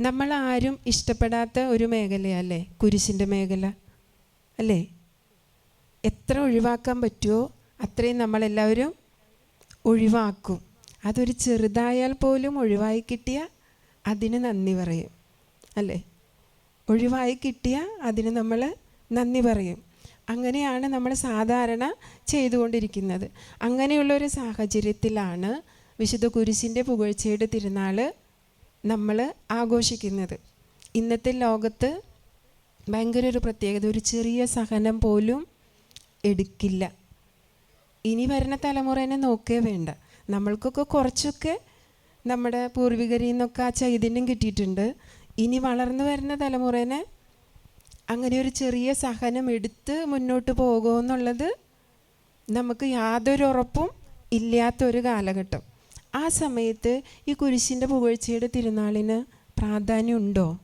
നമ്മൾ ആരും ഇഷ്ടപ്പെടാത്ത ഒരു മേഖലയല്ലേ? കുരിശിന്റെ മേഖല. അല്ലേ? എത്ര ഒഴിവാക്കാൻ പറ്റുമോ അത്രയും നമ്മളെല്ലാവരും ഒഴിവാക്കും. അതൊരു ചെറുതായാൽ പോലും ഒഴിവായി കിട്ടിയ അതിന് നന്ദി പറയും. അല്ലേ? ഒഴിവായി കിട്ടിയ അതിന് നമ്മൾ നന്ദി പറയും. അങ്ങനെയാണ് നമ്മൾ സാധാരണ ചെയ്തുകൊണ്ടിരിക്കുന്നത്. അങ്ങനെയുള്ളൊരു സാഹചര്യത്തിലാണ് വിശുദ്ധ കുരിശിന്റെ പുകഴ്ചയുടെ തിരുനാൾ നമ്മൾ ആഘോഷിക്കുന്നത്. ഇന്നത്തെ ലോകത്ത് ഭയങ്കര ഒരു പ്രത്യേകത ഒരു ചെറിയ സഹനം പോലും എടുക്കില്ല. ഇനി വരുന്ന തലമുറേനെ നോക്കേ വേണ്ട. നമ്മൾക്കൊക്കെ കുറച്ചൊക്കെ നമ്മുടെ പൂർവികരിൽ നിന്നൊക്കെ ആ ചൈതന്യം കിട്ടിയിട്ടുണ്ട്. ഇനി വളർന്നു വരുന്ന തലമുറേനെ അങ്ങനെ ഒരു ചെറിയ സഹനം എടുത്ത് മുന്നോട്ട് പോകുമെന്നുള്ളത് നമുക്ക് യാതൊരു ഉറപ്പും ഇല്ലാത്തൊരു കാലഘട്ടം. ആ സമയത്ത് ഈ കുരിശിന്റെ പുകഴ്ചയുടെ തിരുനാളിന് പ്രാധാന്യം ഉണ്ടോ?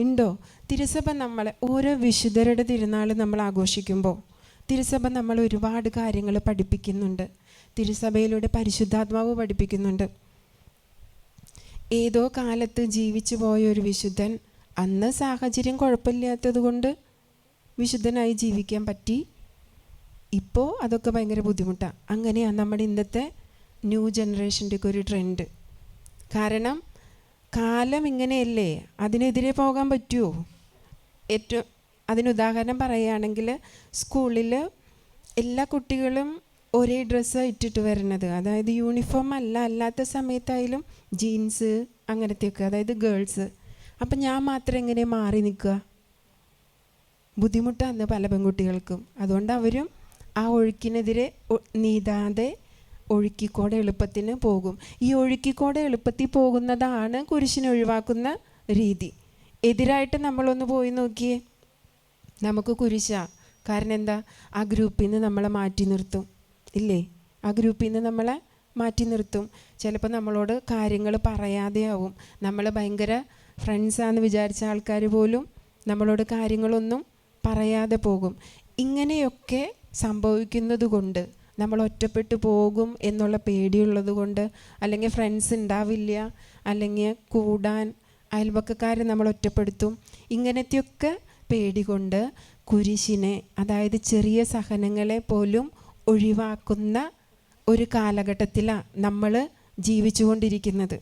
ഉണ്ടോ തിരുസഭ നമ്മളെ ഓരോ വിശുദ്ധരുടെ തിരുനാൾ നമ്മൾ ആഘോഷിക്കുമ്പോൾ തിരുസഭ നമ്മൾ ഒരുപാട് കാര്യങ്ങൾ പഠിപ്പിക്കുന്നുണ്ട്. തിരുസഭയിലൂടെ പരിശുദ്ധാത്മാവ് പഠിപ്പിക്കുന്നുണ്ട്. ഏതോ കാലത്ത് ജീവിച്ചു പോയ ഒരു വിശുദ്ധൻ അന്ന് സാഹചര്യം കുഴപ്പമില്ലാത്തത് കൊണ്ട് വിശുദ്ധനായി ജീവിക്കാൻ പറ്റി. ഇപ്പോൾ അതൊക്കെ ഭയങ്കര ബുദ്ധിമുട്ടാണ് അങ്ങനെയാണ് നമ്മുടെ ഇന്നത്തെ ന്യൂ ജനറേഷന്റെ ഒക്കെ ഒരു ട്രെൻഡ് കാരണം കാലം ഇങ്ങനെയല്ലേ? അതിനെതിരെ പോകാൻ പറ്റുമോ ഏറ്റവും അതിന് ഉദാഹരണം പറയുകയാണെങ്കിൽ സ്കൂളിൽ എല്ലാ കുട്ടികളും ഒരേ ഡ്രസ്സ് ഇട്ടിട്ട് വരുന്നത്. അതായത് യൂണിഫോം അല്ല അല്ലാത്ത സമയത്തായാലും ജീൻസ് അങ്ങനത്തെയൊക്കെ അതായത് ഗേൾസ് അപ്പം ഞാൻ മാത്രം എങ്ങനെ മാറി നിൽക്കുക? ബുദ്ധിമുട്ടാണ് പല പെൺകുട്ടികൾക്കും. അതുകൊണ്ട് അവരും ആ ഒഴുക്കിനെതിരെ നീന്താതെ ഒഴുക്കിക്കോടെ എളുപ്പത്തിന് പോകും. ഈ ഒഴുക്കിക്കോടെ എളുപ്പത്തിൽ പോകുന്നതാണ് കുരിശിനെ ഒഴിവാക്കുന്ന രീതി. എതിരായിട്ട് നമ്മളൊന്ന് പോയി നോക്കിയേ. നമുക്ക് കുരിശ. കാരണം എന്താ? ആ ഗ്രൂപ്പിൽ നിന്ന് നമ്മളെ മാറ്റി നിർത്തും. ഇല്ലേ? ആ ഗ്രൂപ്പിൽ നിന്ന് നമ്മളെ മാറ്റി നിർത്തും. ചിലപ്പോൾ നമ്മളോട് കാര്യങ്ങൾ പറയാതെയാവും നമ്മൾ ഭയങ്കര ഫ്രണ്ട്സാന്ന് വിചാരിച്ച ആൾക്കാർ പോലും നമ്മളോട് കാര്യങ്ങളൊന്നും പറയാതെ പോകും. ഇങ്ങനെയൊക്കെ സംഭവിക്കുന്നത് കൊണ്ട് നമ്മൾ ഒറ്റപ്പെട്ടു പോകും എന്നുള്ള പേടിയുള്ളത് കൊണ്ട് അല്ലെങ്കിൽ ഫ്രണ്ട്സ് ഉണ്ടാവില്ല അല്ലെങ്കിൽ കൂടാൻ അയൽവക്കക്കാരെ നമ്മൾ ഒറ്റപ്പെടുത്തും. ഇങ്ങനത്തെയൊക്കെ പേടി കൊണ്ട് കുരിശിനെ അതായത് ചെറിയ സഹനങ്ങളെ പോലും ഒഴിവാക്കുന്ന ഒരു കാലഘട്ടത്തിലാണ് നമ്മൾ ജീവിച്ചുകൊണ്ടിരിക്കുന്നത്.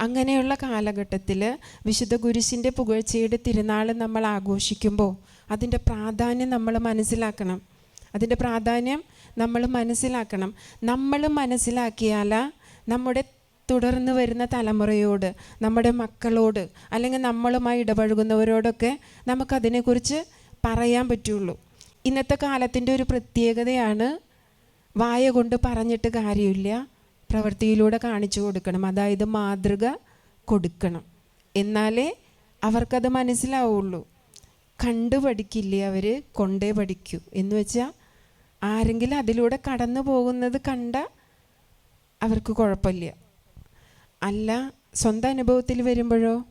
അങ്ങനെയുള്ള കാലഘട്ടത്തിൽ വിശുദ്ധ കുരിശിന്റെ പുകഴ്ചയുടെ തിരുനാൾ നമ്മൾ ആഘോഷിക്കുമ്പോൾ അതിന്റെ പ്രാധാന്യം നമ്മൾ മനസ്സിലാക്കണം. അതിന്റെ പ്രാധാന്യം നമ്മൾ മനസ്സിലാക്കണം. നമ്മൾ മനസ്സിലാക്കിയാൽ നമ്മുടെ തുടർന്ന് വരുന്ന തലമുറയോട് നമ്മുടെ മക്കളോട് അല്ലെങ്കിൽ നമ്മളുമായി ഇടപഴകുന്നവരോടൊക്കെ നമുക്കതിനെക്കുറിച്ച് പറയാൻ പറ്റുള്ളൂ. ഇന്നത്തെ കാലത്തിന്റെ ഒരു പ്രത്യേകതയാണ് വായ കൊണ്ട് പറഞ്ഞിട്ട് കാര്യമില്ല. പ്രവൃത്തിയിലൂടെ കാണിച്ചു കൊടുക്കണം. അതായത് മാതൃക കൊടുക്കണം. എന്നാലേ അവർക്കത് മനസ്സിലാവുള്ളൂ. കണ്ടു പഠിക്കില്ലേ അവർ കൊണ്ടേ പഠിക്കൂ. എന്ന് വെച്ചാൽ ആരെങ്കിലും അതിലൂടെ കടന്നു പോകുന്നത് കണ്ട അവർക്ക് കുഴപ്പമില്ല. അല്ല സ്വന്തം അനുഭവത്തിൽ വരുമ്പോഴോ?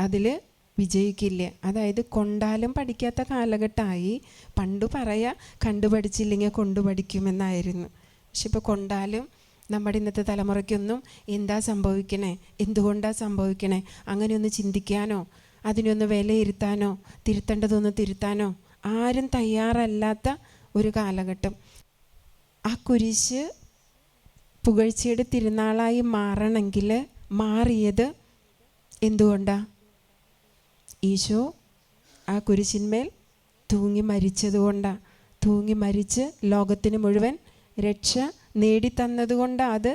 അതിൽ വിജയിക്കില്ല. അതായത് കൊണ്ടാലും പഠിക്കാത്ത കാലഘട്ടമായി പണ്ട് പറയാ കണ്ടു പഠിച്ചില്ലെങ്കിൽ കൊണ്ടു പഠിക്കുമെന്നായിരുന്നു. പക്ഷെ ഇപ്പോൾ കൊണ്ടാലും നമ്മുടെ ഇന്നത്തെ തലമുറയ്ക്കൊന്നും എന്താ സംഭവിക്കണേ? എന്തുകൊണ്ടാണ് സംഭവിക്കണേ? അങ്ങനെയൊന്ന് ചിന്തിക്കാനോ? അതിനൊന്ന് വിലയിരുത്താനോ തിരുത്തേണ്ടതൊന്ന് തിരുത്താനോ ആരും തയ്യാറല്ലാത്ത ഒരു കാലഘട്ടം. ആ കുരിശ് പുകഴ്ചയുടെ തിരുനാളായി മാറണമെങ്കിൽ മാറിയത് എന്തുകൊണ്ടാ? ഈശോ ആ കുരിശിന്മേൽ തൂങ്ങി മരിച്ചതുകൊണ്ടാണ് തൂങ്ങി മരിച്ച് ലോകത്തിന് മുഴുവൻ രക്ഷ നേടിത്തന്നതുകൊണ്ടാണ് അത്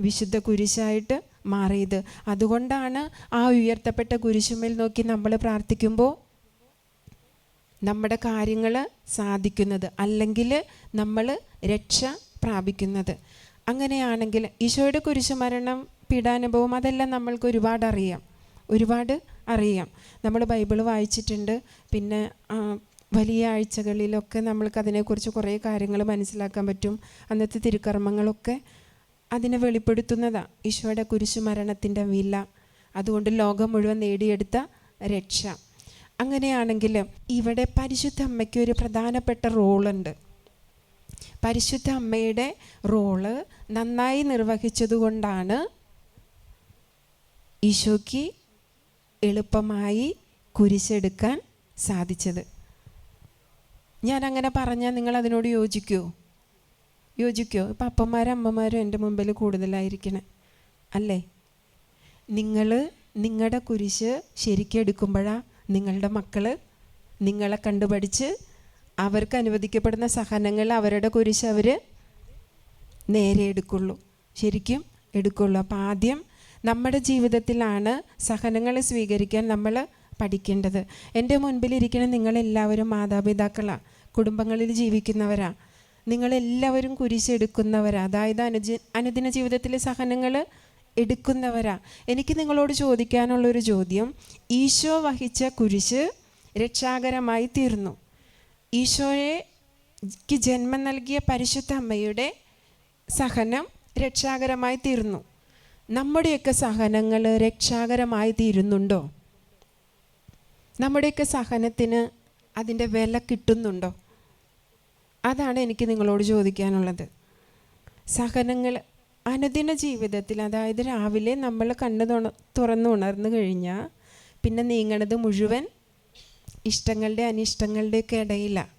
വിശുദ്ധ കുരിശായിട്ട് മാറിയത്. അതുകൊണ്ടാണ് ആ ഉയർത്തപ്പെട്ട കുരിശുമേൽ നോക്കി നമ്മൾ പ്രാർത്ഥിക്കുമ്പോൾ നമ്മുടെ കാര്യങ്ങൾ സാധിക്കുന്നത് അല്ലെങ്കിൽ നമ്മൾ രക്ഷ പ്രാപിക്കുന്നത്. അങ്ങനെയാണെങ്കിൽ ഈശോയുടെ കുരിശുമരണം പീഡാനുഭവം അതെല്ലാം നമ്മൾക്ക് ഒരുപാട് അറിയാം. ഒരുപാട് അറിയാം. നമ്മൾ ബൈബിൾ വായിച്ചിട്ടുണ്ട്. പിന്നെ വലിയ ആഴ്ചകളിലൊക്കെ നമ്മൾക്ക് അതിനെക്കുറിച്ച് കുറേ കാര്യങ്ങൾ മനസ്സിലാക്കാൻ പറ്റും. അന്നത്തെ തിരുക്കർമ്മങ്ങളൊക്കെ അതിനെ വെളിപ്പെടുത്തുന്നതാണ് ഈശോയുടെ കുരിശുമരണത്തിന്റെ വില. അതുകൊണ്ട് ലോകം മുഴുവൻ നേടിയെടുത്ത രക്ഷ. അങ്ങനെയാണെങ്കിൽ ഇവിടെ പരിശുദ്ധ അമ്മയ്ക്ക് ഒരു പ്രധാനപ്പെട്ട റോളുണ്ട്. പരിശുദ്ധ അമ്മയുടെ റോൾ നന്നായി നിർവഹിച്ചതുകൊണ്ടാണ് ഈശോയ്ക്ക് എളുപ്പമായി കുരിശെടുക്കാൻ സാധിച്ചത്. ഞാൻ അങ്ങനെ പറഞ്ഞാൽ നിങ്ങൾ അതിനോട് യോജിക്കുമോ യോജിക്കുമോ ഇപ്പം അപ്പന്മാരും അമ്മമാരും എന്റെ മുമ്പിൽ കൂടുതലായിരിക്കണേ. അല്ലേ? നിങ്ങൾ നിങ്ങളുടെ കുരിശ് ശരിക്കെടുക്കുമ്പോഴാ നിങ്ങളുടെ മക്കൾ നിങ്ങളെ കണ്ടുപഠിച്ച് അവർക്ക് അനുവദിക്കപ്പെടുന്ന സഹനങ്ങൾ അവരുടെ കുരിശ് അവർ നേരെ എടുക്കുള്ളൂ. ശരിക്കും എടുക്കുള്ളൂ. അപ്പോൾ ആദ്യം നമ്മുടെ ജീവിതത്തിലാണ് സഹനങ്ങൾ സ്വീകരിക്കാൻ നമ്മൾ പഠിക്കേണ്ടത്. എന്റെ മുൻപിലിരിക്കുന്ന നിങ്ങളെല്ലാവരും മാതാപിതാക്കളാണ് കുടുംബങ്ങളിൽ ജീവിക്കുന്നവരാ. നിങ്ങളെല്ലാവരും കുരിശെടുക്കുന്നവരാ. അതായത് അനുജ അനുദിന ജീവിതത്തിലെ സഹനങ്ങൾ എടുക്കുന്നവരാ. എനിക്ക് നിങ്ങളോട് ചോദിക്കാനുള്ളൊരു ചോദ്യം. ഈശോ വഹിച്ച കുരിശ് രക്ഷാകരമായി തീർന്നു. ഈശോയ്ക്ക് ജന്മം നൽകിയ പരിശുദ്ധ അമ്മയുടെ സഹനം രക്ഷാകരമായി തീർന്നു. നമ്മുടെയൊക്കെ സഹനങ്ങൾ രക്ഷാകരമായി തീരുന്നുണ്ടോ? നമ്മുടെയൊക്കെ സഹനത്തിന് അതിന്റെ വില കിട്ടുന്നുണ്ടോ? അതാണ് എനിക്ക് നിങ്ങളോട് ചോദിക്കാനുള്ളത്. സഹനങ്ങൾ അനുദിന ജീവിതത്തിൽ അതായത് രാവിലെ നമ്മൾ കണ്ണ് തുണ തുറന്ന് ഉണർന്നു കഴിഞ്ഞാൽ പിന്നെ നീങ്ങണത് മുഴുവൻ ഇഷ്ടങ്ങളുടെ അനിഷ്ടങ്ങളുടെയൊക്കെ ഇടയിലാണ്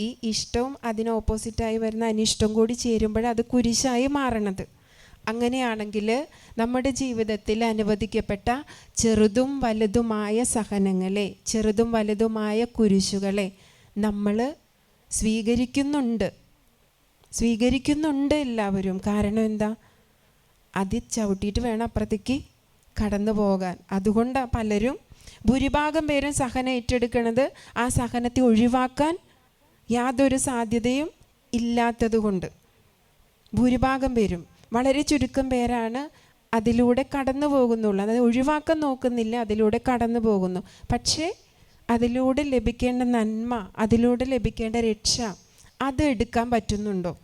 ഈ ഇഷ്ടവും അതിന് ഓപ്പോസിറ്റായി വരുന്ന അനിഷ്ടം കൂടി ചേരുമ്പോൾ അത് കുരിശായി മാറണത്. അങ്ങനെയാണെങ്കിൽ നമ്മുടെ ജീവിതത്തിൽ അനുവദിക്കപ്പെട്ട ചെറുതും വലുതുമായ സഹനങ്ങളെ ചെറുതും വലുതുമായ കുരിശുകളെ നമ്മൾ സ്വീകരിക്കുന്നുണ്ട്. സ്വീകരിക്കുന്നുണ്ട് എല്ലാവരും. കാരണം എന്താ? അത് ചവിട്ടിയിട്ട് വേണം അപ്പുറത്തേക്ക് കടന്നു പോകാൻ. അതുകൊണ്ട് പലരും ഭൂരിഭാഗം പേരും സഹനം ഏറ്റെടുക്കുന്നത് ആ സഹനത്തെ ഒഴിവാക്കാൻ യാതൊരു സാധ്യതയും ഇല്ലാത്തത് കൊണ്ട് ഭൂരിഭാഗം പേരും. വളരെ ചുരുക്കം പേരാണ് അതിലൂടെ കടന്നു പോകുന്നുള്ളൂ. അതായത് ഒഴിവാക്കാൻ നോക്കുന്നില്ല അതിലൂടെ കടന്നു പോകുന്നു. പക്ഷേ അതിലൂടെ ലഭിക്കേണ്ട നന്മ അതിലൂടെ ലഭിക്കേണ്ട രക്ഷ അത് എടുക്കാൻ പറ്റുന്നുണ്ടോ?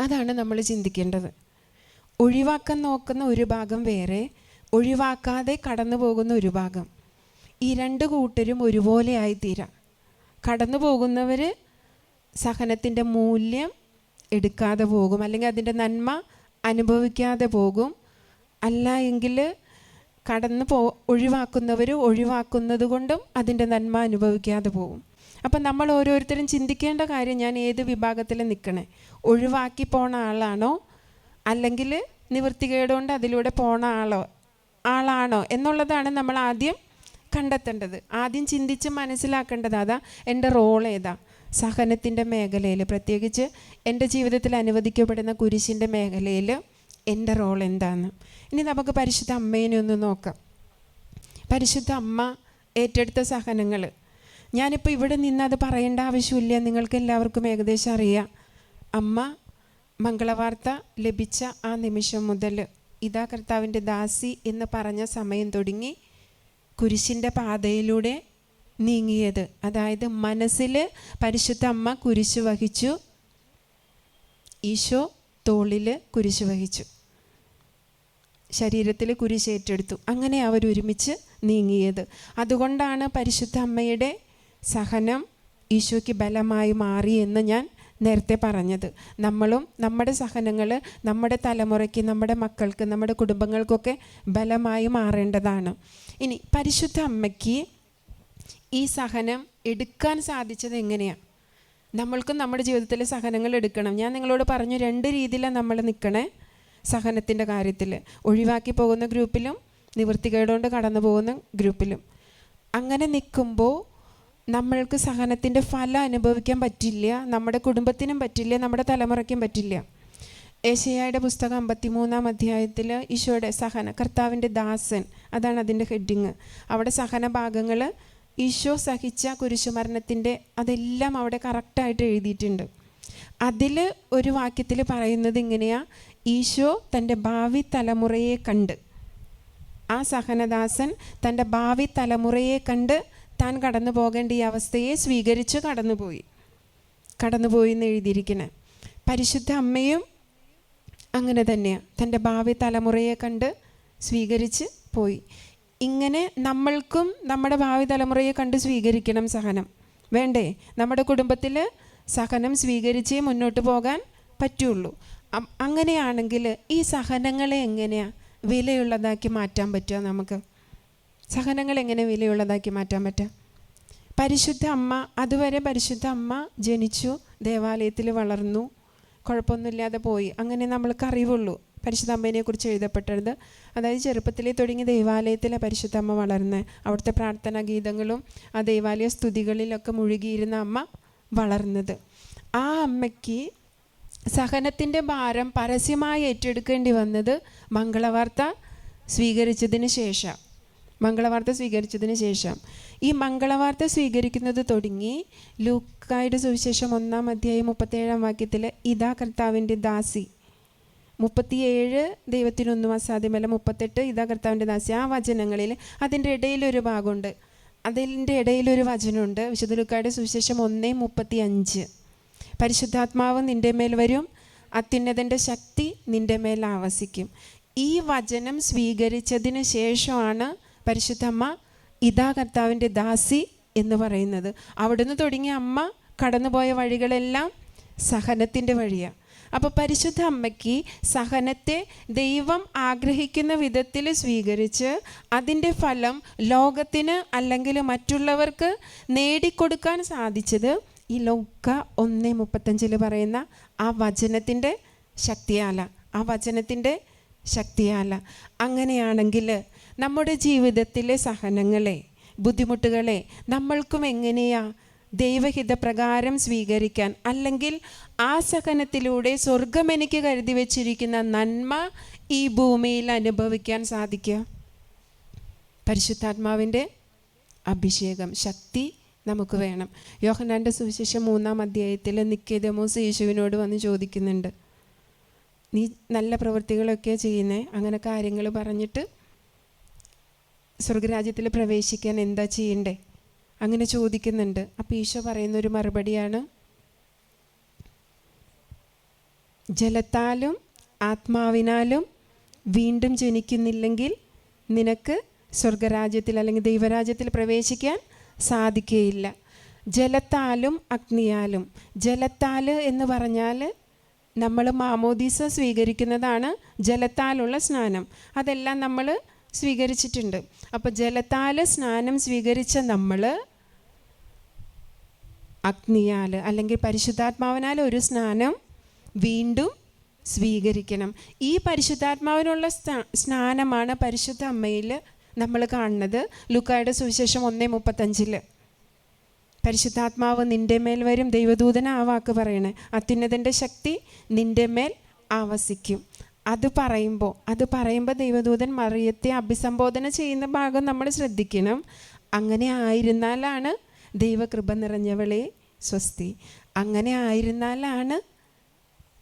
അതാണ് നമ്മൾ ചിന്തിക്കേണ്ടത്. ഒഴിവാക്കാൻ നോക്കുന്ന ഒരു ഭാഗം വേറെ ഒഴിവാക്കാതെ കടന്നു പോകുന്ന ഒരു ഭാഗം. ഈ രണ്ട് കൂട്ടരും ഒരുപോലെ ആയിത്തീരാം. കടന്നു പോകുന്നവർ സഹനത്തിന്റെ മൂല്യം എടുക്കാതെ പോകും അല്ലെങ്കിൽ അതിന്റെ നന്മ അനുഭവിക്കാതെ പോകും. അല്ല എങ്കിൽ കടന്നു പോ ഒഴിവാക്കുന്നവർ ഒഴിവാക്കുന്നത് കൊണ്ടും അതിന്റെ നന്മ അനുഭവിക്കാതെ പോകും അപ്പം നമ്മൾ ഓരോരുത്തരും ചിന്തിക്കേണ്ട കാര്യം ഞാൻ ഏത് വിഭാഗത്തിൽ നിൽക്കണേ ഒഴിവാക്കി പോണ ആളാണോ? അല്ലെങ്കിൽ നിവൃത്തികേടുകൊണ്ട് അതിലൂടെ പോണ ആളോ? ആളാണോ? എന്നുള്ളതാണ് നമ്മൾ ആദ്യം കണ്ടെത്തേണ്ടത്. ആദ്യം ചിന്തിച്ച് മനസ്സിലാക്കേണ്ടത് അതാ എന്റെ റോൾ ഏതാ? സഹനത്തിന്റെ മേഖലയിൽ പ്രത്യേകിച്ച് എന്റെ ജീവിതത്തിൽ അനുവദിക്കപ്പെടുന്ന കുരിശിന്റെ മേഖലയിൽ എന്റെ റോൾ എന്താന്ന്. ഇനി നമുക്ക് പരിശുദ്ധ അമ്മേനെ ഒന്ന് നോക്കാം. പരിശുദ്ധ അമ്മ ഏറ്റെടുത്ത സഹനങ്ങൾ ഞാനിപ്പോൾ ഇവിടെ നിന്ന് അത് പറയേണ്ട ആവശ്യമില്ല. നിങ്ങൾക്ക് എല്ലാവർക്കും ഏകദേശം അറിയാം. അമ്മ മംഗളവാർത്ത ലഭിച്ച ആ നിമിഷം മുതൽ ഇതാ കർത്താവിന്റെ ദാസി എന്ന് പറഞ്ഞ സമയം തുടങ്ങി കുരിശിന്റെ പാതയിലൂടെ നീങ്ങിയത്. അതായത് മനസ്സിൽ പരിശുദ്ധ അമ്മ കുരിശ് വഹിച്ചു. ഈശോ തോളിൽ കുരിശ് വഹിച്ചു. ശരീരത്തിൽ കുരിശേറ്റെടുത്തു. അങ്ങനെ അവരൊരുമിച്ച് നീങ്ങിയത്. അതുകൊണ്ടാണ് പരിശുദ്ധ അമ്മയുടെ സഹനം ഈശോയ്ക്ക് ബലമായി മാറി എന്ന് ഞാൻ നേരത്തെ പറഞ്ഞത്. നമ്മളും നമ്മുടെ സഹനങ്ങൾ നമ്മുടെ തലമുറയ്ക്ക് നമ്മുടെ മക്കൾക്ക് നമ്മുടെ കുടുംബങ്ങൾക്കൊക്കെ ബലമായി മാറേണ്ടതാണ്. ഇനി പരിശുദ്ധ അമ്മയ്ക്ക് ഈ സഹനം എടുക്കാൻ സാധിച്ചത് എങ്ങനെയാണ് നമ്മൾക്കും നമ്മുടെ ജീവിതത്തിലെ സഹനങ്ങൾ എടുക്കണം. ഞാൻ നിങ്ങളോട് പറഞ്ഞു രണ്ട് രീതിയിലാണ് നമ്മൾ നിൽക്കണേ സഹനത്തിന്റെ കാര്യത്തിൽ ഒഴിവാക്കി പോകുന്ന ഗ്രൂപ്പിലും നിവൃത്തികേടുകൊണ്ട് കടന്നു പോകുന്ന ഗ്രൂപ്പിലും. അങ്ങനെ നിൽക്കുമ്പോൾ നമ്മൾക്ക് സഹനത്തിന്റെ ഫലം അനുഭവിക്കാൻ പറ്റില്ല നമ്മുടെ കുടുംബത്തിനും പറ്റില്ല നമ്മുടെ തലമുറയ്ക്കും പറ്റില്ല. ഏഷ്യയുടെ പുസ്തകം അമ്പത്തിമൂന്നാം അധ്യായത്തിൽ ഈശോയുടെ സഹന കർത്താവിന്റെ ദാസൻ അതാണ് അതിന്റെ ഹെഡിങ്. അവിടെ സഹന ഭാഗങ്ങൾ ഈശോ സഹിച്ച കുരിശുമരണത്തിന്റെ അതെല്ലാം അവിടെ കറക്റ്റായിട്ട് എഴുതിയിട്ടുണ്ട്. അതിൽ ഒരു വാക്യത്തിൽ പറയുന്നത് ഇങ്ങനെയാ ഈശോ തന്റെ ഭാവി തലമുറയെ കണ്ട്. ആ സഹനദാസൻ തന്റെ ഭാവി തലമുറയെ കണ്ട് താൻ കടന്നു പോകേണ്ട ഈ അവസ്ഥയെ സ്വീകരിച്ച് കടന്നുപോയി. കടന്നുപോയി എന്ന് എഴുതിയിരിക്കുന്നത് പരിശുദ്ധ അമ്മയും അങ്ങനെ തന്നെയാണ് തന്റെ ഭാവി തലമുറയെ കണ്ട് സ്വീകരിച്ച് പോയി. ഇങ്ങനെ നമ്മൾക്കും നമ്മുടെ ഭാവി തലമുറയെ കണ്ട് സ്വീകരിക്കണം സഹനം. വേണ്ടേ? നമ്മുടെ കുടുംബത്തിൽ സഹനം സ്വീകരിച്ചേ മുന്നോട്ട് പോകാൻ പറ്റുള്ളൂ. അങ്ങനെയാണെങ്കിൽ ഈ സഹനങ്ങളെ എങ്ങനെയാണ് വിലയുള്ളതാക്കി മാറ്റാൻ പറ്റുക നമുക്ക്? സഹനങ്ങൾ എങ്ങനെ വിലയുള്ളതാക്കി മാറ്റാൻ പറ്റുക? പരിശുദ്ധ അമ്മ അതുവരെ പരിശുദ്ധ അമ്മ ജനിച്ചു ദേവാലയത്തിൽ വളർന്നു കുഴപ്പമൊന്നുമില്ലാതെ പോയി. അങ്ങനെ നമ്മൾക്ക് അറിവുള്ളൂ. പരിശുദ്ധ അമ്മേനെക്കുറിച്ച് എഴുതപ്പെട്ടത്. അതായത് ചെറുപ്പത്തിലേ തുടങ്ങി ദേവാലയത്തിലെ പരിശുദ്ധ അമ്മ വളർന്ന് അവിടുത്തെ പ്രാർത്ഥനാ ഗീതങ്ങളും ആ ദേവാലയ സ്തുതികളിലൊക്കെ മുഴുകിയിരുന്ന അമ്മ വളർന്നത്. ആ അമ്മയ്ക്ക് സഹനത്തിന്റെ ഭാരം പരസ്യമായി ഏറ്റെടുക്കേണ്ടി വന്നത് മംഗളവാർത്ത സ്വീകരിച്ചതിന് ശേഷം. മംഗളവാർത്ത സ്വീകരിച്ചതിന് ശേഷം. ഈ മംഗളവാർത്ത സ്വീകരിക്കുന്നത് തുടങ്ങി ലൂക്കായുടെ സുവിശേഷം ഒന്നാം അധ്യായം മുപ്പത്തേഴാം വാക്യത്തിൽ ഇതാ കർത്താവിന്റെ ദാസി. മുപ്പത്തിയേഴ് ദൈവത്തിനൊന്നും അസാധ്യമല്ല. മുപ്പത്തെട്ട് ഇതാ കർത്താവിന്റെ ദാസി. ആ വചനങ്ങളിൽ അതിന്റെ ഇടയിലൊരു ഭാഗമുണ്ട്. അതിന്റെ ഇടയിലൊരു വചനമുണ്ട്. വിശുദ്ധ ലൂക്കായുടെ സുവിശേഷം ഒന്നേ മുപ്പത്തി അഞ്ച് പരിശുദ്ധാത്മാവ് നിന്റെ മേൽ വരും. അത്യുന്നതന്റെ ശക്തി നിന്റെ മേൽ ആവസിക്കും. ഈ വചനം സ്വീകരിച്ചതിന് ശേഷമാണ് പരിശുദ്ധമ്മ ഇതാ കർത്താവിന്റെ ദാസി എന്ന് പറയുന്നത്. അവിടുന്ന് തുടങ്ങിയ അമ്മ കടന്നുപോയ വഴികളെല്ലാം സഹനത്തിന്റെ വഴിയാണ് അപ്പോൾ പരിശുദ്ധ അമ്മയ്ക്ക് സഹനത്തെ ദൈവം ആഗ്രഹിക്കുന്ന വിധത്തിൽ സ്വീകരിച്ച് അതിന്റെ ഫലം ലോകത്തിന് അല്ലെങ്കിൽ മറ്റുള്ളവർക്ക് നേടിക്കൊടുക്കാൻ സാധിച്ചത് ഈ ലൗക്ക ഒന്ന് മുപ്പത്തഞ്ചിൽ പറയുന്ന ആ വചനത്തിന്റെ ശക്തിയാല ആ വചനത്തിന്റെ ശക്തിയാല. അങ്ങനെയാണെങ്കിൽ നമ്മുടെ ജീവിതത്തിലെ സഹനങ്ങളെ ബുദ്ധിമുട്ടുകളെ നമ്മൾക്കും എങ്ങനെയാ ദൈവഹിതപ്രകാരം സ്വീകരിക്കാൻ? അല്ലെങ്കിൽ ആ സഹനത്തിലൂടെ സ്വർഗം എനിക്ക് കരുതി വച്ചിരിക്കുന്ന നന്മ ഈ ഭൂമിയിൽ അനുഭവിക്കാൻ സാധിക്കുക? പരിശുദ്ധാത്മാവിന്റെ അഭിഷേകം ശക്തി നമുക്ക് വേണം. യോഹനാന്റെ സുവിശേഷം മൂന്നാം അധ്യായത്തിൽ നിക്കേതമോസ് യേശുവിനോട് വന്ന് ചോദിക്കുന്നുണ്ട് നീ നല്ല പ്രവൃത്തികളൊക്കെ ചെയ്യുന്നേ? അങ്ങനെ കാര്യങ്ങൾ പറഞ്ഞിട്ട് സ്വർഗരാജ്യത്തിൽ പ്രവേശിക്കാൻ എന്താ ചെയ്യണ്ടേ? അങ്ങനെ ചോദിക്കുന്നുണ്ട്. അപ്പം ഈശോ പറയുന്ന ഒരു മറുപടിയാണ് ജലത്താലും ആത്മാവിനാലും വീണ്ടും ജനിക്കുന്നില്ലെങ്കിൽ നിനക്ക് സ്വർഗരാജ്യത്തിൽ അല്ലെങ്കിൽ ദൈവരാജ്യത്തിൽ പ്രവേശിക്കാൻ സാധിക്കുകയില്ല ജലത്താലും അഗ്നിയാലും. ജലത്താൽ എന്ന് പറഞ്ഞാൽ നമ്മൾ മാമോദീസ സ്വീകരിക്കുന്നതാണ് ജലത്താലുള്ള സ്നാനം. അതെല്ലാം നമ്മൾ സ്വീകരിച്ചിട്ടുണ്ട്. അപ്പോൾ ജലത്താൽ സ്നാനം സ്വീകരിച്ച നമ്മൾ അഗ്നിയാൽ അല്ലെങ്കിൽ പരിശുദ്ധാത്മാവിനാൽ ഒരു സ്നാനം വീണ്ടും സ്വീകരിക്കണം. ഈ പരിശുദ്ധാത്മാവിനുള്ള സ്നാനമാണ് പരിശുദ്ധ അമ്മയിൽ നമ്മൾ കാണുന്നത് ലുക്കായുടെ സുവിശേഷം ഒന്നേ മുപ്പത്തഞ്ചിൽ പരിശുദ്ധാത്മാവ് നിന്റെ മേൽ വരും ദൈവദൂതന ആ വാക്ക് പറയണേ. അത്യുന്നതന്റെ ശക്തി നിന്റെ മേൽ ആവസിക്കും. അത് പറയുമ്പോൾ അത് പറയുമ്പോൾ ദൈവദൂതൻ മറിയത്തെ അഭിസംബോധന ചെയ്യുന്ന ഭാഗം നമ്മൾ ശ്രദ്ധിക്കണം. അങ്ങനെ ആയിരുന്നാലാണ് ദൈവകൃപ നിറഞ്ഞവളെ സ്വസ്തി. അങ്ങനെ ആയിരുന്നാലാണ്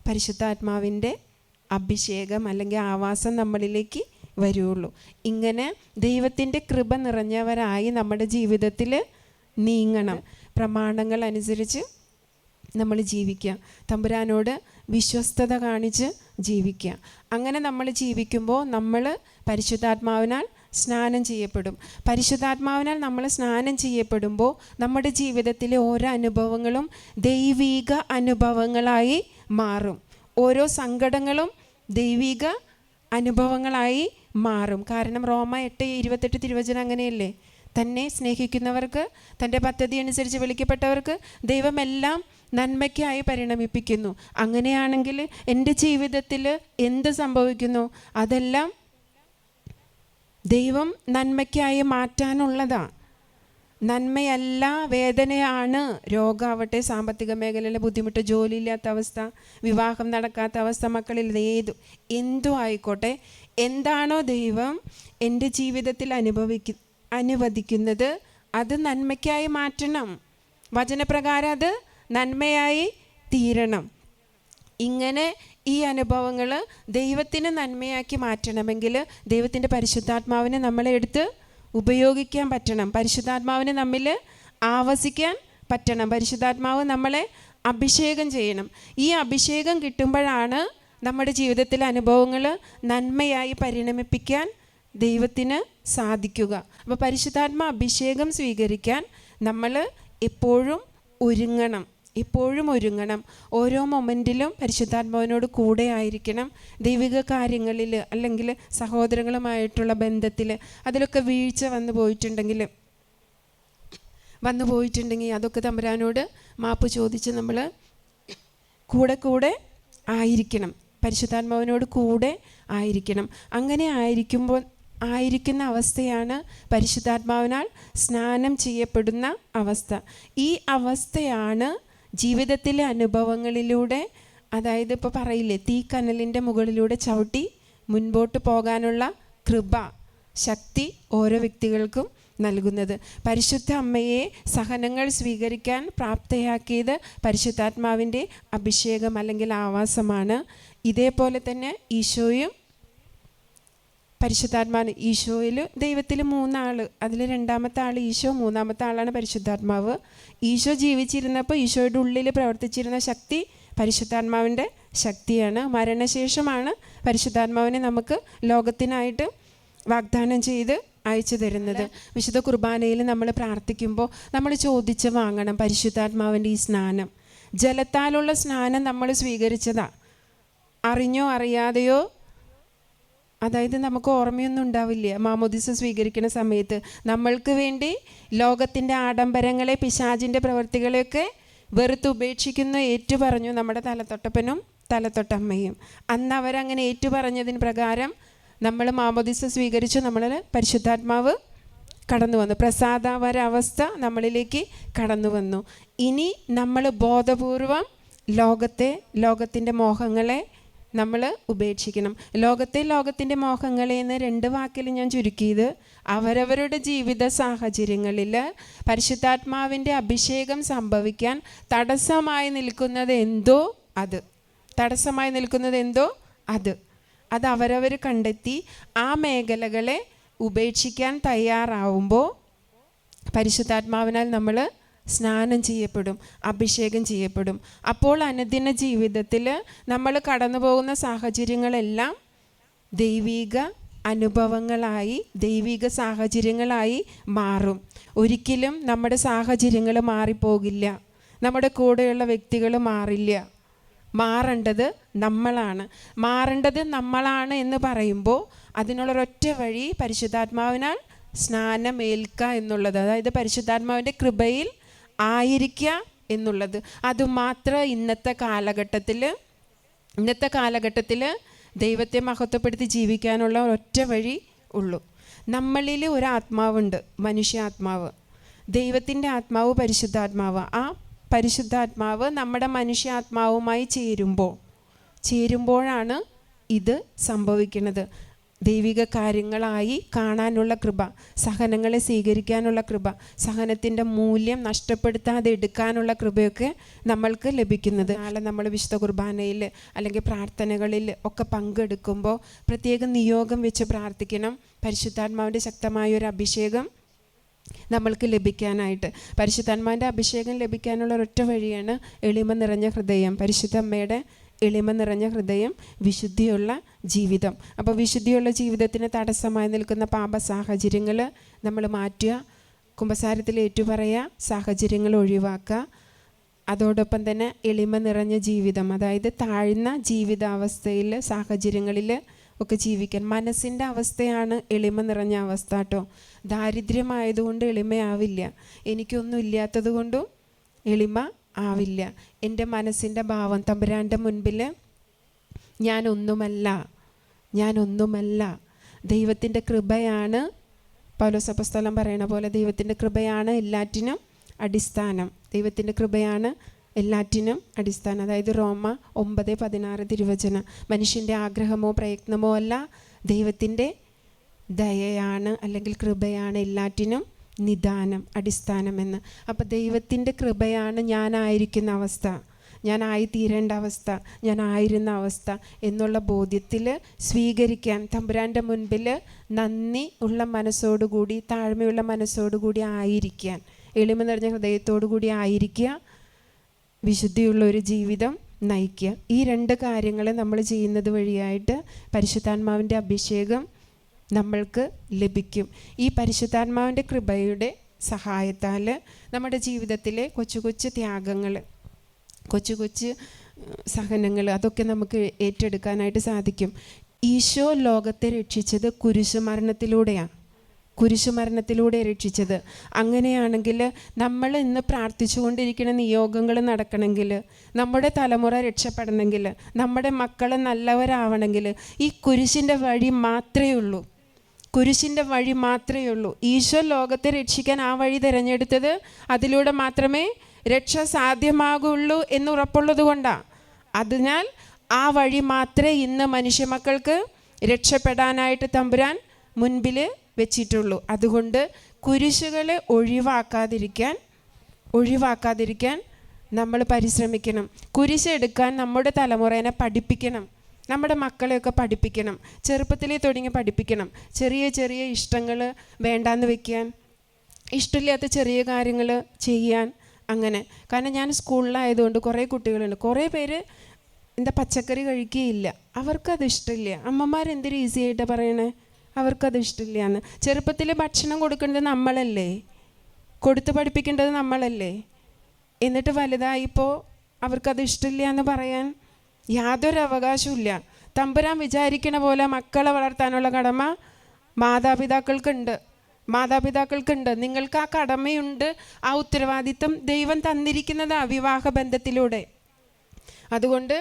പരിശുദ്ധാത്മാവിന്റെ അഭിഷേകം അല്ലെങ്കിൽ ആവാസം നമ്മളിലേക്ക് വരുള്ളൂ. ഇങ്ങനെ ദൈവത്തിന്റെ കൃപ നിറഞ്ഞവരായി നമ്മുടെ ജീവിതത്തിൽ നീങ്ങണം. പ്രമാണങ്ങൾ അനുസരിച്ച് നമ്മൾ ജീവിക്കുക. തമ്പുരാനോട് വിശ്വസ്തത കാണിച്ച് ജീവിക്കുക. അങ്ങനെ നമ്മൾ ജീവിക്കുമ്പോൾ നമ്മൾ പരിശുദ്ധാത്മാവിനാൽ സ്നാനം ചെയ്യപ്പെടും. പരിശുദ്ധാത്മാവിനാൽ നമ്മൾ സ്നാനം ചെയ്യപ്പെടുമ്പോൾ നമ്മുടെ ജീവിതത്തിലെ ഓരോ അനുഭവങ്ങളും ദൈവീക അനുഭവങ്ങളായി മാറും. ഓരോ സങ്കടങ്ങളും ദൈവിക അനുഭവങ്ങളായി മാറും. കാരണം റോമ എട്ട് ഇരുപത്തെട്ട് തിരുവചനം അങ്ങനെയല്ലേ? തന്നെ സ്നേഹിക്കുന്നവർക്ക് തന്റെ പദ്ധതി അനുസരിച്ച് വിളിക്കപ്പെട്ടവർക്ക് ദൈവമെല്ലാം നന്മയ്ക്കായി പരിണമിപ്പിക്കുന്നു. അങ്ങനെയാണെങ്കിൽ എന്റെ ജീവിതത്തിൽ എന്ത് സംഭവിക്കുന്നു? അതെല്ലാം ദൈവം നന്മയ്ക്കായി മാറ്റാനുള്ളതാണ് നന്മയല്ല വേദനയാണ്. രോഗമാവട്ടെ സാമ്പത്തിക മേഖലയിലെ ബുദ്ധിമുട്ട് ജോലിയില്ലാത്ത അവസ്ഥ വിവാഹം നടക്കാത്ത അവസ്ഥ മക്കളിൽ ഏതു എന്തു ആയിക്കോട്ടെ. എന്താണോ ദൈവം എന്റെ ജീവിതത്തിൽ അനുഭവിക്കു അനുവദിക്കുന്നത് അത് നന്മയ്ക്കായി മാറ്റണം. വചനപ്രകാരം അത് നന്മയായി തീരണം. ഇങ്ങനെ ഈ അനുഭവങ്ങൾ ദൈവത്തിന് നന്മയാക്കി മാറ്റണമെങ്കിൽ ദൈവത്തിന്റെ പരിശുദ്ധാത്മാവിനെ നമ്മളെ എടുത്ത് ഉപയോഗിക്കാൻ പറ്റണം. പരിശുദ്ധാത്മാവിനെ നമ്മിൽ ആവസിക്കാൻ പറ്റണം. പരിശുദ്ധാത്മാവ് നമ്മളെ അഭിഷേകം ചെയ്യണം. ഈ അഭിഷേകം കിട്ടുമ്പോഴാണ് നമ്മുടെ ജീവിതത്തിലെ അനുഭവങ്ങൾ നന്മയായി പരിണമിപ്പിക്കാൻ ദൈവത്തിന് സാധിക്കുക. അപ്പോൾ പരിശുദ്ധാത്മ അഭിഷേകം സ്വീകരിക്കാൻ നമ്മൾ എപ്പോഴും ഒരുങ്ങണം. എപ്പോഴും ഒരുങ്ങണം. ഓരോ മൊമെന്റിലും പരിശുദ്ധാത്മാവിനോട് കൂടെ ആയിരിക്കണം. ദൈവിക കാര്യങ്ങളിൽ അല്ലെങ്കിൽ സഹോദരങ്ങളുമായിട്ടുള്ള ബന്ധത്തിൽ അതിലൊക്കെ വീഴ്ച വന്നു പോയിട്ടുണ്ടെങ്കിൽ വന്നു പോയിട്ടുണ്ടെങ്കിൽ അതൊക്കെ തമ്പുരാനോട് മാപ്പ് ചോദിച്ച് നമ്മൾ കൂടെ കൂടെ ആയിരിക്കണം. പരിശുദ്ധാത്മാവിനോട് കൂടെ ആയിരിക്കണം. അങ്ങനെ ആയിരിക്കുമ്പോൾ ആയിരിക്കുന്ന അവസ്ഥയാണ് പരിശുദ്ധാത്മാവിനാൽ സ്നാനം ചെയ്യപ്പെടുന്ന അവസ്ഥ. ഈ അവസ്ഥയാണ് ജീവിതത്തിലെ അനുഭവങ്ങളിലൂടെ അതായത് ഇപ്പോൾ പറയില്ലേ തീക്കനലിന്റെ മുകളിലൂടെ ചവിട്ടി മുൻപോട്ട് പോകാനുള്ള കൃപ ശക്തി ഓരോ വ്യക്തികൾക്കും നൽകുന്നത്. പരിശുദ്ധ അമ്മയെ സഹനങ്ങൾ സ്വീകരിക്കാൻ പ്രാപ്തയാക്കിയത് പരിശുദ്ധാത്മാവിന്റെ അഭിഷേകം അല്ലെങ്കിൽ ആവാസമാണ്. ഇതേപോലെ തന്നെ ഈശോയും പരിശുദ്ധാത്മാവ് ഈശോയിൽ ദൈവത്തിൽ മൂന്നാൾ അതിൽ രണ്ടാമത്തെ ആൾ ഈശോ മൂന്നാമത്തെ ആളാണ് പരിശുദ്ധാത്മാവ്. ഈശോ ജീവിച്ചിരുന്നപ്പോൾ ഈശോയുടെ ഉള്ളിൽ പ്രവർത്തിച്ചിരുന്ന ശക്തി പരിശുദ്ധാത്മാവിന്റെ ശക്തിയാണ്. മരണശേഷമാണ് പരിശുദ്ധാത്മാവിനെ നമുക്ക് ലോകത്തിനായിട്ട് വാഗ്ദാനം ചെയ്ത് അയച്ചു തരുന്നത്. വിശുദ്ധ കുർബാനയിൽ നമ്മൾ പ്രാർത്ഥിക്കുമ്പോൾ നമ്മൾ ചോദിച്ച് വാങ്ങണം പരിശുദ്ധാത്മാവിന്റെ ഈ സ്നാനം. ജലത്താലുള്ള സ്നാനം നമ്മൾ സ്വീകരിച്ചതാ. അറിഞ്ഞോ അറിയാതെയോ? അതായത് നമുക്ക് ഓർമ്മയൊന്നും ഉണ്ടാവില്ല? മാമോദിസ സ്വീകരിക്കുന്ന സമയത്ത് നമ്മൾക്ക് വേണ്ടി ലോകത്തിന്റെ ആഡംബരങ്ങളെ പിശാചിന്റെ പ്രവൃത്തികളെയൊക്കെ വെറുത്ത് ഉപേക്ഷിക്കുന്ന ഏറ്റു പറഞ്ഞു നമ്മുടെ തലത്തൊട്ടപ്പനും തലത്തൊട്ടമ്മയും അന്ന് അവരങ്ങനെ ഏറ്റു പറഞ്ഞതിന് പ്രകാരം നമ്മൾ മാമോദിസ സ്വീകരിച്ച്. നമ്മൾ പരിശുദ്ധാത്മാവ് കടന്നു വന്നു. പ്രസാദാവരവസ്ഥ നമ്മളിലേക്ക് കടന്നു വന്നു. ഇനി നമ്മൾ ബോധപൂർവം ലോകത്തെ ലോകത്തിന്റെ മോഹങ്ങളെ നമ്മൾ ഉപേക്ഷിക്കണം. ലോകത്തെ ലോകത്തിന്റെ മോഹങ്ങളെ എന്ന് രണ്ട് വാക്കിൽ ഞാൻ ചുരുക്കിയത് അവരവരുടെ ജീവിത സാഹചര്യങ്ങളിൽ പരിശുദ്ധാത്മാവിന്റെ അഭിഷേകം സംഭവിക്കാൻ തടസ്സമായി നിൽക്കുന്നത് എന്തോ അത്. തടസ്സമായി നിൽക്കുന്നത് എന്തോ അത്. അത് അവരവർ കണ്ടെത്തി ആ മേഖലകളെ ഉപേക്ഷിക്കാൻ തയ്യാറാവുമ്പോൾ പരിശുദ്ധാത്മാവിനാൽ നമ്മൾ സ്നാനം ചെയ്യപ്പെടും അഭിഷേകം ചെയ്യപ്പെടും. അപ്പോൾ അനുദിന ജീവിതത്തിൽ നമ്മൾ കടന്നു പോകുന്ന സാഹചര്യങ്ങളെല്ലാം ദൈവിക അനുഭവങ്ങളായി ദൈവിക സാഹചര്യങ്ങളായി മാറും. ഒരിക്കലും നമ്മുടെ സാഹചര്യങ്ങൾ മാറിപ്പോകില്ല. നമ്മുടെ കൂടെയുള്ള വ്യക്തികൾ മാറില്ല. മാറേണ്ടത് നമ്മളാണ്. മാറേണ്ടത് നമ്മളാണ് എന്ന് പറയുമ്പോൾ അതിനുള്ളൊരൊറ്റ വഴി പരിശുദ്ധാത്മാവിനാൽ സ്നാനമേൽക്കുക എന്നുള്ളത്. അതായത് പരിശുദ്ധാത്മാവിന്റെ കൃപയിൽ ആയിരിക്കുക എന്നുള്ളത്. അതുമാത്രം ഇന്നത്തെ കാലഘട്ടത്തിൽ ഇന്നത്തെ കാലഘട്ടത്തിൽ ദൈവത്തെ മഹത്വപ്പെടുത്തി ജീവിക്കാനുള്ള ഒറ്റ വഴി ഉള്ളൂ. നമ്മളിൽ ഒരു ആത്മാവുണ്ട് മനുഷ്യാത്മാവ്. ദൈവത്തിന്റെ ആത്മാവ് പരിശുദ്ധാത്മാവ്. ആ പരിശുദ്ധാത്മാവ് നമ്മുടെ മനുഷ്യാത്മാവുമായി ചേരുമ്പോൾ ചേരുമ്പോഴാണ് ഇത് സംഭവിക്കുന്നത്. ദൈവിക കാര്യങ്ങളായി കാണാനുള്ള കൃപ സഹനങ്ങളെ സ്വീകരിക്കാനുള്ള കൃപ സഹനത്തിന്റെ മൂല്യം നഷ്ടപ്പെടുത്താതെ എടുക്കാനുള്ള കൃപയൊക്കെ നമ്മൾക്ക് ലഭിക്കുന്നത്. നാളെ നമ്മൾ വിശുദ്ധ കുർബാനയിൽ അല്ലെങ്കിൽ പ്രാർത്ഥനകളിൽ ഒക്കെ പങ്കെടുക്കുമ്പോൾ പ്രത്യേകം നിയോഗം വെച്ച് പ്രാർത്ഥിക്കണം. പരിശുദ്ധാത്മാവിന്റെ ശക്തമായ ഒരു അഭിഷേകം നമ്മൾക്ക് ലഭിക്കാനായിട്ട്. പരിശുദ്ധാത്മാവിന്റെ അഭിഷേകം ലഭിക്കാനുള്ള ഒരൊറ്റ വഴിയാണ് എളിമ നിറഞ്ഞ ഹൃദയം. പരിശുദ്ധ അമ്മയുടെ എളിമ നിറഞ്ഞ ഹൃദയം വിശുദ്ധിയുള്ള ജീവിതം. അപ്പോൾ വിശുദ്ധിയുള്ള ജീവിതത്തിന് തടസ്സമായി നിൽക്കുന്ന പാപ സാഹചര്യങ്ങൾ നമ്മൾ മാറ്റുക കുമ്പസാരത്തിൽ ഏറ്റുപറയുക സാഹചര്യങ്ങൾ ഒഴിവാക്കുക. അതോടൊപ്പം തന്നെ എളിമ നിറഞ്ഞ ജീവിതം അതായത് താഴ്ന്ന ജീവിതാവസ്ഥയിൽ സാഹചര്യങ്ങളിൽ ഒക്കെ ജീവിക്കാൻ. മനസ്സിന്റെ അവസ്ഥയാണ് എളിമ നിറഞ്ഞ അവസ്ഥ കേട്ടോ. ദാരിദ്ര്യമായതുകൊണ്ട് എളിമയാവില്ല. എനിക്കൊന്നും ഇല്ലാത്തത് കൊണ്ടും എളിമ ആവില്ല. എന്റെ മനസ്സിന്റെ ഭാവം തമ്പുരാന്റെ മുൻപിൽ ഞാനൊന്നുമല്ല. ഞാനൊന്നുമല്ല. ദൈവത്തിന്റെ കൃപയാണ് പൗലോസപ്പസ്തലം പറയണ പോലെ ദൈവത്തിന്റെ കൃപയാണ് എല്ലാറ്റിനും അടിസ്ഥാനം. ദൈവത്തിന്റെ കൃപയാണ് എല്ലാറ്റിനും അടിസ്ഥാനം അതായത് റോമ ഒമ്പത് പതിനാറ് തിരുവചന. മനുഷ്യന്റെ ആഗ്രഹമോ പ്രയത്നമോ അല്ല ദൈവത്തിന്റെ ദയയാണ് അല്ലെങ്കിൽ കൃപയാണ് എല്ലാറ്റിനും നിദാനം അടിസ്ഥാനമെന്ന് അപ്പോൾ ദൈവത്തിന്റെ കൃപയാണ് ഞാനായിരിക്കുന്ന അവസ്ഥ ഞാനായിത്തീരേണ്ട അവസ്ഥ ഞാനായിരുന്ന അവസ്ഥ എന്നുള്ള ബോധ്യത്തിൽ സ്വീകരിക്കാൻ തമ്പുരാന്റെ മുൻപിൽ നന്ദി ഉള്ള മനസ്സോടുകൂടി താഴ്മയുള്ള മനസ്സോടുകൂടി ആയിരിക്കാൻ എളിമ നിറഞ്ഞ ഹൃദയത്തോടു കൂടി ആയിരിക്കുക വിശുദ്ധിയുള്ള ഒരു ജീവിതം നയിക്കുക. ഈ രണ്ട് കാര്യങ്ങൾ നമ്മൾ ചെയ്യുന്നത് വഴിയായിട്ട് പരിശുദ്ധാത്മാവിന്റെ അഭിഷേകം നമ്മൾക്ക് ലഭിക്കും. ഈ പരിശുദ്ധാത്മാവിന്റെ കൃപയുടെ സഹായത്താൽ നമ്മുടെ ജീവിതത്തിലെ കൊച്ചു കൊച്ചു ത്യാഗങ്ങൾ കൊച്ചു കൊച്ചു സഹനങ്ങൾ അതൊക്കെ നമുക്ക് ഏറ്റെടുക്കാനായിട്ട് സാധിക്കും. ഈശോ ലോകത്തെ രക്ഷിച്ചത് കുരിശുമരണത്തിലൂടെയാണ്. കുരിശുമരണത്തിലൂടെ രക്ഷിച്ചത്. അങ്ങനെയാണെങ്കിൽ നമ്മൾ ഇന്ന് പ്രാർത്ഥിച്ചുകൊണ്ടിരിക്കുന്ന നിയോഗങ്ങൾ നടക്കണമെങ്കിൽ നമ്മുടെ തലമുറ രക്ഷപ്പെടണമെങ്കിൽ നമ്മുടെ മക്കൾ നല്ലവരാവണമെങ്കിൽ ഈ കുരിശിന്റെ വഴി മാത്രമേ ഉള്ളൂ. കുരിശിന്റെ വഴി മാത്രമേ ഉള്ളൂ. ഈശോ ലോകത്തെ രക്ഷിക്കാൻ ആ വഴി തിരഞ്ഞെടുത്തത് അതിലൂടെ മാത്രമേ രക്ഷ സാധ്യമാകുള്ളൂ എന്ന് ഉറപ്പുള്ളത് കൊണ്ടാണ് അതിനാൽ ആ വഴി മാത്രമേ ഇന്ന് മനുഷ്യമക്കൾക്ക് രക്ഷപ്പെടാനായിട്ട് തമ്പുരാൻ മുൻപിൽ വെച്ചിട്ടുള്ളൂ. അതുകൊണ്ട് കുരിശുകളെ ഒഴിവാക്കാതിരിക്കാൻ ഒഴിവാക്കാതിരിക്കാൻ നമ്മൾ പരിശ്രമിക്കണം. കുരിശെടുക്കാൻ നമ്മുടെ തലമുറേനെ പഠിപ്പിക്കണം. നമ്മുടെ മക്കളെയൊക്കെ പഠിപ്പിക്കണം. ചെറുപ്പത്തിലേ തുടങ്ങി പഠിപ്പിക്കണം. ചെറിയ ചെറിയ ഇഷ്ടങ്ങൾ വേണ്ടാന്ന് വെക്കാൻ ഇഷ്ടമില്ലാത്ത ചെറിയ കാര്യങ്ങൾ ചെയ്യാൻ അങ്ങനെ. കാരണം ഞാൻ സ്കൂളിലായതുകൊണ്ട് കുറേ കുട്ടികളുണ്ട്. കുറേ പേര് എന്താ പച്ചക്കറി കഴിക്കുകയില്ല. അവർക്കത് ഇഷ്ടമില്ല. അമ്മമാരെന്തൊരു ഈസി ആയിട്ടാണ് പറയണേ? അവർക്കത് ഇഷ്ടമില്ല എന്ന് ചെറുപ്പത്തിൽ ഭക്ഷണം കൊടുക്കേണ്ടത് നമ്മളല്ലേ? കൊടുത്ത് പഠിപ്പിക്കേണ്ടത് നമ്മളല്ലേ? എന്നിട്ട് വലുതായിപ്പോൾ അവർക്കത് ഇഷ്ടമില്ല എന്ന് പറയാൻ യാതൊരു അവകാശവും തമ്പുരാൻ വിചാരിക്കണ പോലെ മക്കളെ വളർത്താനുള്ള കടമ മാതാപിതാക്കൾക്കുണ്ട്. മാതാപിതാക്കൾക്കുണ്ട്. നിങ്ങൾക്ക് ആ കടമയുണ്ട്. ആ ഉത്തരവാദിത്തം ദൈവം തന്നിരിക്കുന്നത് വിവാഹ ബന്ധത്തിലൂടെ അതുകൊണ്ട്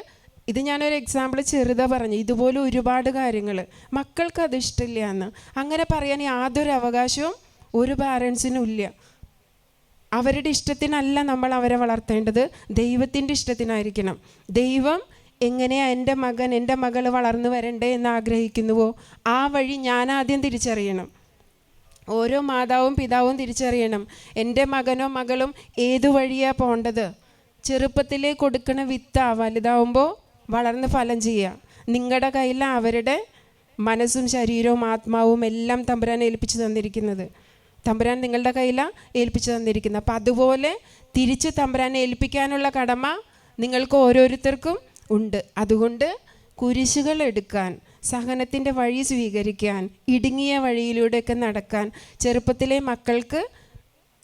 ഇത് ഞാനൊരു എക്സാമ്പിൾ ചെറുതാ പറഞ്ഞു. ഇതുപോലെ ഒരുപാട് കാര്യങ്ങൾ മക്കൾക്ക് അത് ഇഷ്ടമില്ല എന്ന്. അങ്ങനെ പറയാൻ യാതൊരു അവകാശവും ഒരു പാരൻസിനും ഇല്ല. അവരുടെ ഇഷ്ടത്തിനല്ല നമ്മൾ അവരെ വളർത്തേണ്ടത്. ദൈവത്തിന്റെ ഇഷ്ടത്തിനായിരിക്കണം. ദൈവം എങ്ങനെയാ എന്റെ മകൻ എന്റെ മകൾ വളർന്നു വരണ്ടേ എന്ന് ആഗ്രഹിക്കുന്നുവോ? ആ വഴി ഞാൻ ആദ്യം തിരിച്ചറിയണം. ഓരോ മാതാവും പിതാവും തിരിച്ചറിയണം. എന്റെ മകനോ മകളും ഏതു വഴിയാണ് പോകേണ്ടത് ചെറുപ്പത്തിലേ കൊടുക്കണ വിത്താ. വലുതാവുമ്പോൾ വളർന്ന് ഫലം ചെയ്യുക. നിങ്ങളുടെ കയ്യിൽ അവരുടെ മനസ്സും ശരീരവും ആത്മാവും എല്ലാം തമ്പുരാൻ ഏൽപ്പിച്ചു തന്നിരിക്കുന്നത്. തമ്പുരാൻ നിങ്ങളുടെ കയ്യിലാണ് ഏൽപ്പിച്ചു തന്നിരിക്കുന്നത്. അപ്പം അതുപോലെ തിരിച്ച് തമ്പുരാനെ ഏൽപ്പിക്കാനുള്ള കടമ നിങ്ങൾക്ക് ഓരോരുത്തർക്കും ഉണ്ട്. അതുകൊണ്ട് കുരിശുകൾ എടുക്കാൻ സഹനത്തിന്റെ വഴി സ്വീകരിക്കാൻ ഇടുങ്ങിയ വഴിയിലൂടെയൊക്കെ നടക്കാൻ ചെറുപ്പത്തിലെ മക്കൾക്ക്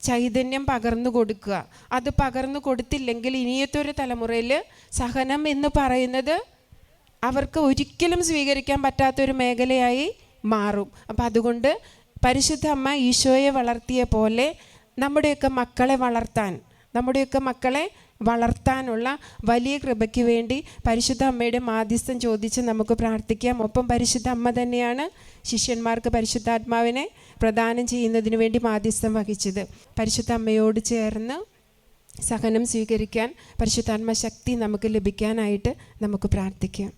ചൈതന്യം പകർന്നു കൊടുക്കുക. അത് പകർന്നു കൊടുത്തില്ലെങ്കിൽ ഇനിയത്തെ ഒരു തലമുറയിൽ സഹനം എന്ന് പറയുന്നത് അവർക്ക് ഒരിക്കലും സ്വീകരിക്കാൻ പറ്റാത്തൊരു മേഖലയായി മാറും. അപ്പം അതുകൊണ്ട് പരിശുദ്ധ അമ്മ ഈശോയെ വളർത്തിയ പോലെ നമ്മുടെയൊക്കെ മക്കളെ വളർത്താൻ നമ്മുടെയൊക്കെ മക്കളെ വളർത്താനുള്ള വലിയ കൃപയ്ക്ക് വേണ്ടി പരിശുദ്ധ അമ്മയുടെ മാധ്യസ്ഥം ചോദിച്ച് നമുക്ക് പ്രാർത്ഥിക്കാം. ഒപ്പം പരിശുദ്ധ അമ്മ തന്നെയാണ് ശിഷ്യന്മാർക്ക് പരിശുദ്ധാത്മാവിനെ പ്രദാനം ചെയ്യുന്നതിന് വേണ്ടി മാധ്യസ്ഥം വഹിച്ചത്. പരിശുദ്ധ അമ്മയോട് ചേർന്ന് സഹനം സ്വീകരിക്കാൻ പരിശുദ്ധാത്മ ശക്തി നമുക്ക് ലഭിക്കാനായിട്ട് നമുക്ക് പ്രാർത്ഥിക്കാം.